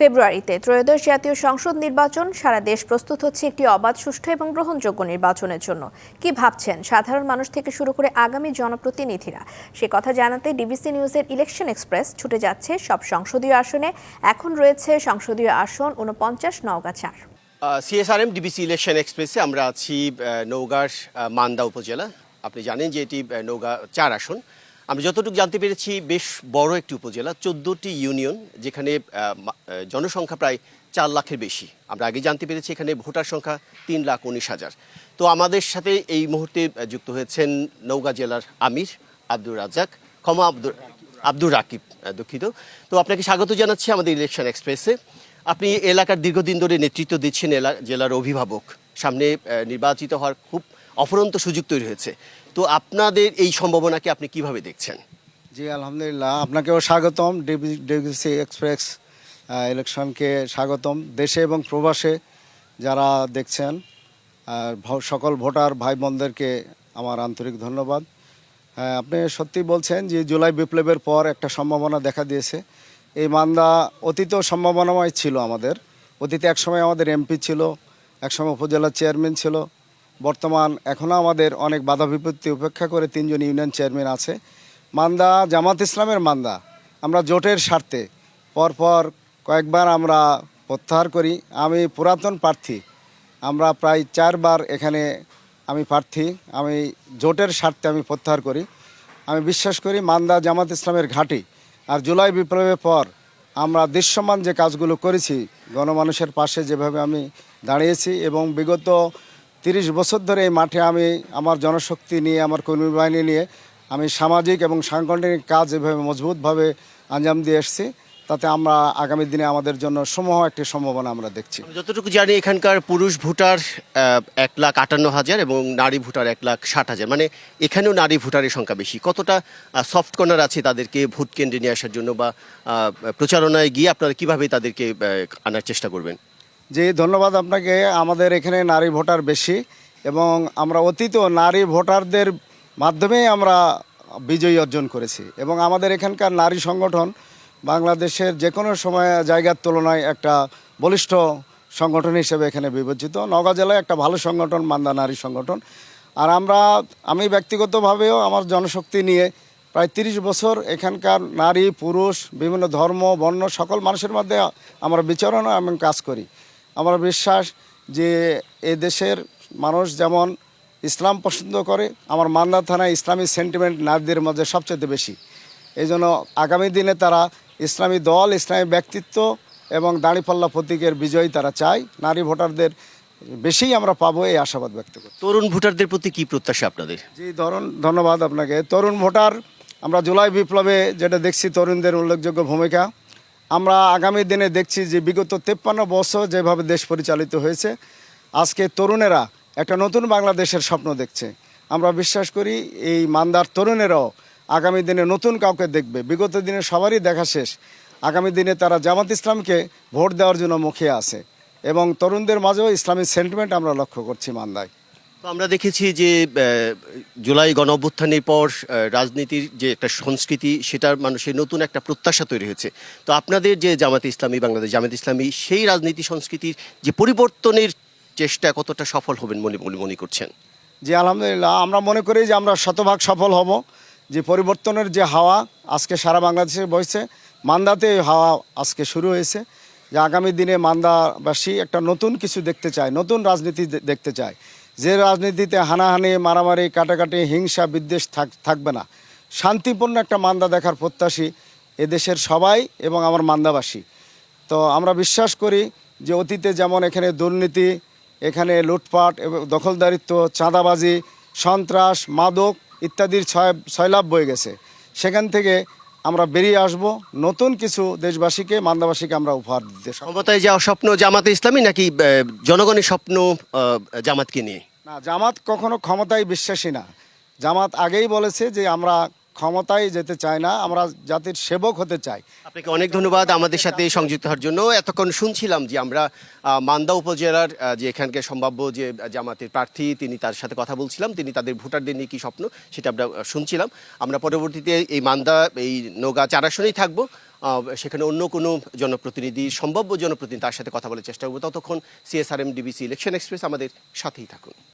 ফেব্রুয়ারিতে ত্রয়োদশ জাতীয় সংসদ নির্বাচন। সারা দেশ প্রস্তুত হচ্ছে একটি অবাধ সুষ্ঠু এবং গ্রহণযোগ্য নির্বাচনের জন্য। কি ভাবছেন সাধারণ মানুষ থেকে শুরু করে আগামী জনপ্রতিনিধিরা? সে কথা জানাতে ডিবিসি নিউজের ইলেকশন এক্সপ্রেস ছুটে যাচ্ছে সব সংসদীয় আসনে। এখন রয়েছে সংসদীয় আসন উনপঞ্চাশ নওগাঁ চার। সিএসআরএম ডিবিসি ইলেকশন এক্সপ্রেসে আমরা আছি আহ, মান্দা উপজেলা। আপনি জানেন যে এটি নৌগা চার আসন। আমরা যতটুকু জানতে পেরেছি, বেশ বড় একটি উপজেলা, চোদ্দোটি ইউনিয়ন, যেখানে জনসংখ্যা প্রায় চার লাখের বেশি। আমরা আগে জানতে পেরেছি এখানে ভোটার সংখ্যা তিন লাখ উনিশ হাজার। তো আমাদের সাথে এই মুহূর্তে যুক্ত হয়েছেন নওগাঁ জেলার আমির আব্দুর রাজ্জাক, ক্ষমা আব্দুর আব্দুর রাকিব দুঃখিত। তো আপনাকে স্বাগত জানাচ্ছি আমাদের ইলেকশন এক্সপ্রেসে। আপনি এলাকার দীর্ঘদিন ধরে নেতৃত্ব দিচ্ছেন এলা- জেলার অভিভাবক। সামনে নির্বাচিত হওয়ার খুব অফুরন্ত সুযোগ তৈরি হয়েছে। তো আপনাদের এই সম্ভাবনাকে আপনি কীভাবে দেখছেন? জি আলহামদুলিল্লাহ। আপনাকেও স্বাগতম। ডিবিসি এক্সপ্রেস ইলেকশনকে স্বাগতম। দেশে এবং প্রবাসে যারা দেখছেন সকল ভোটার ভাই বোনদেরকে আমার আন্তরিক ধন্যবাদ। হ্যাঁ, আপনি সত্যি বলছেন যে জুলাই বিপ্লবের পর একটা সম্ভাবনা দেখা দিয়েছে। এই মান্দা অতীত সম্ভাবনাময় ছিল আমাদের। অতীতে একসময় আমাদের এমপি ছিল একসময় উপজেলা চেয়ারম্যান ছিল। বর্তমান এখনও আমাদের অনেক বাধা বিপত্তি উপেক্ষা করে তিনজন ইউনিয়ন চেয়ারম্যান আছে। মান্দা, জামাত ইসলামের মান্দা। আমরা জোটের স্বার্থে পরপর কয়েকবার আমরা প্রত্যাহার করি। আমি পুরাতন প্রার্থী। আমরা প্রায় চারবার এখানে আমি প্রার্থী। আমি জোটের স্বার্থে আমি প্রত্যাহার করি। আমি বিশ্বাস করি মান্দা, জামাত ইসলামের ঘাঁটি আর জুলাই বিপ্লবের পর আমরা দৃশ্যমান যে কাজগুলো করেছি, গণমানুষের পাশে যেভাবে আমি দাঁড়িয়েছি এবং বিগত তিরিশ বছর ধরে এই মাঠে আমি আমার জনশক্তি নিয়ে, আমার কর্মী বাহিনী নিয়ে আমি সামাজিক এবং সাংগঠনিক কাজ এভাবে মজবুতভাবে আঞ্জাম দিয়ে এসেছি। তাতে আমরা আগামী দিনে আমাদের জন্য সমূহ একটি সম্ভাবনা আমরা দেখছি। যতটুকু জানি এখানকার পুরুষ ভোটার এক লাখ আটান্ন হাজার এবং নারী ভোটার এক লাখ ষাট হাজার। মানে এখানেও নারী ভোটারের সংখ্যা বেশি। কতটা সফট কর্নার আছে তাদেরকে ভোট কেন্দ্রে নিয়ে আসার জন্য বা প্রচারণায় গিয়ে আপনারা কীভাবে তাদেরকে আনার চেষ্টা করবেন? জি, ধন্যবাদ আপনাকে। আমাদের এখানে নারী ভোটার বেশি এবং আমরা অতীত নারী ভোটারদের মাধ্যমেই আমরা বিজয়ী অর্জন করেছি এবং আমাদের এখানকার নারী সংগঠন বাংলাদেশের যে কোনো সময়, জায়গার তুলনায় একটা বলিষ্ঠ সংগঠন হিসেবে এখানে বিবেচিত। নওগাঁ জেলায় একটা ভালো সংগঠন, মান্দা নারী সংগঠন। আর আমরা, আমি ব্যক্তিগতভাবেও আমার জনশক্তি নিয়ে প্রায় তিরিশ বছর এখানকার নারী, পুরুষ, বিভিন্ন ধর্ম, বর্ণ, সকল মানুষের মধ্যে আমরা বিচরণ এবং কাজ করি। আমার বিশ্বাস যে এ দেশের মানুষ যেমন ইসলাম পছন্দ করে আমার মান্দা থানায় ইসলামী সেন্টিমেন্ট নারীদের মধ্যে সবচেয়ে বেশি। এই জন্য আগামী দিনে তারা ইসলামী দল ইসলামী ব্যক্তিত্ব এবং দাঁড়িপাল্লা প্রতীকের বিজয়ী তারা চায় নারী ভোটারদের বেশিই আমরা পাবো এই আশাবাদ ব্যক্ত করি তরুণ ভোটারদের প্রতি কি প্রত্যাশা আপনাদের? জি ধরুন ধন্যবাদ আপনাকে। তরুণ ভোটার আমরা জুলাই বিপ্লবে যেটা দেখছি তরুণদের উল্লেখযোগ্য ভূমিকা। আমরা আগামী দিনে দেখছি যে বিগত তেপ্পান্ন বছর যেভাবে দেশ পরিচালিত হয়েছে, আজকে তরুণেরা একটা নতুন বাংলাদেশের স্বপ্ন দেখছে। আমরা বিশ্বাস করি এই মান্দার তরুণেরাও আগামী দিনে নতুন কাউকে দেখবে। বিগত দিনে সবারই দেখা শেষ। আগামী দিনে তারা জামাত ইসলামকে ভোট দেওয়ার জন্য মুখিয়ে আছে। এবং তরুণদের মাঝেও ইসলামী সেন্টিমেন্ট আমরা লক্ষ্য করছি মান্দায়। আমরা দেখেছি যে জুলাই গণ অভ্যুত্থানের পর রাজনীতির যে একটা সংস্কৃতি, সেটার মানুষের নতুন একটা প্রত্যাশা তৈরি হয়েছে। তো আপনাদের যে জামাতে ইসলামী, বাংলাদেশ জামাত ইসলামী, সেই রাজনীতি সংস্কৃতির যে পরিবর্তনের চেষ্টা কতটা সফল হবেন মনে মনে করছেন? যে আলহামদুলিল্লাহ। আমরা মনে করি যে আমরা শতভাগ সফল হব। যে পরিবর্তনের যে হাওয়া আজকে সারা বাংলাদেশে বইছে, মান্দাতে হাওয়া আজকে শুরু হয়েছে। যে আগামী দিনে মান্দাবাসী একটা নতুন কিছু দেখতে চায়, নতুন রাজনীতি দেখতে চায়। যে রাজনীতিতে হানাহানি, মারামারি, কাটাকাটি, হিংসা, বিদ্বেষ থাক- থাকবে না। শান্তিপূর্ণ একটা মান্দা দেখার প্রত্যাশী এদেশের সবাই এবং আমার মান্দাবাসী। তো আমরা বিশ্বাস করি যে অতীতে যেমন এখানে দুর্নীতি, এখানে লুটপাট, এবং, দখলদারিত্ব, চাঁদাবাজি, সন্ত্রাস, মাদক ইত্যাদির ছয়, ছয়লাভ বয়ে গেছে। সেখান থেকে আমরা বেরিয়ে আসব। নতুন কিছু দেশবাসীকে, মান্দাবাসীকে আমরা উপহার দিতে। ক্ষমতায় যাওয়ার স্বপ্ন জামাতে ইসলামী নাকি জনগণের স্বপ্ন জামাতকে নিয়ে? না, জামাত কখনো ক্ষমতায় বিশ্বাসী না। জামাত আগেই বলেছে যে আমরা ক্ষমতায় যেতে চাই না, আমরা জাতির সেবক হতে চাই। আপনাকে অনেক ধন্যবাদ আমাদের সাথে সংযুক্ত হওয়ার জন্য। এতক্ষণ শুনছিলাম যে আমরা মান্দা উপজেলার যে এখানকার সম্ভাব্য যে জামাতের প্রার্থী, তিনি তার সাথে কথা বলছিলাম। তিনি তাদের ভোটারদের নিয়ে কি স্বপ্ন সেটা আমরা শুনছিলাম। আমরা পরবর্তীতে এই মান্দা, এই নৌগা চার আসনেই থাকব। সেখানে অন্য কোনো জনপ্রতিনিধি, সম্ভাব্য জনপ্রতিনিধি তার সাথে কথা বলার চেষ্টা করব। ততক্ষণ সিএসআরএম ডিবিসি ইলেকশন এক্সপ্রেস আমাদের সাথেই থাকুন।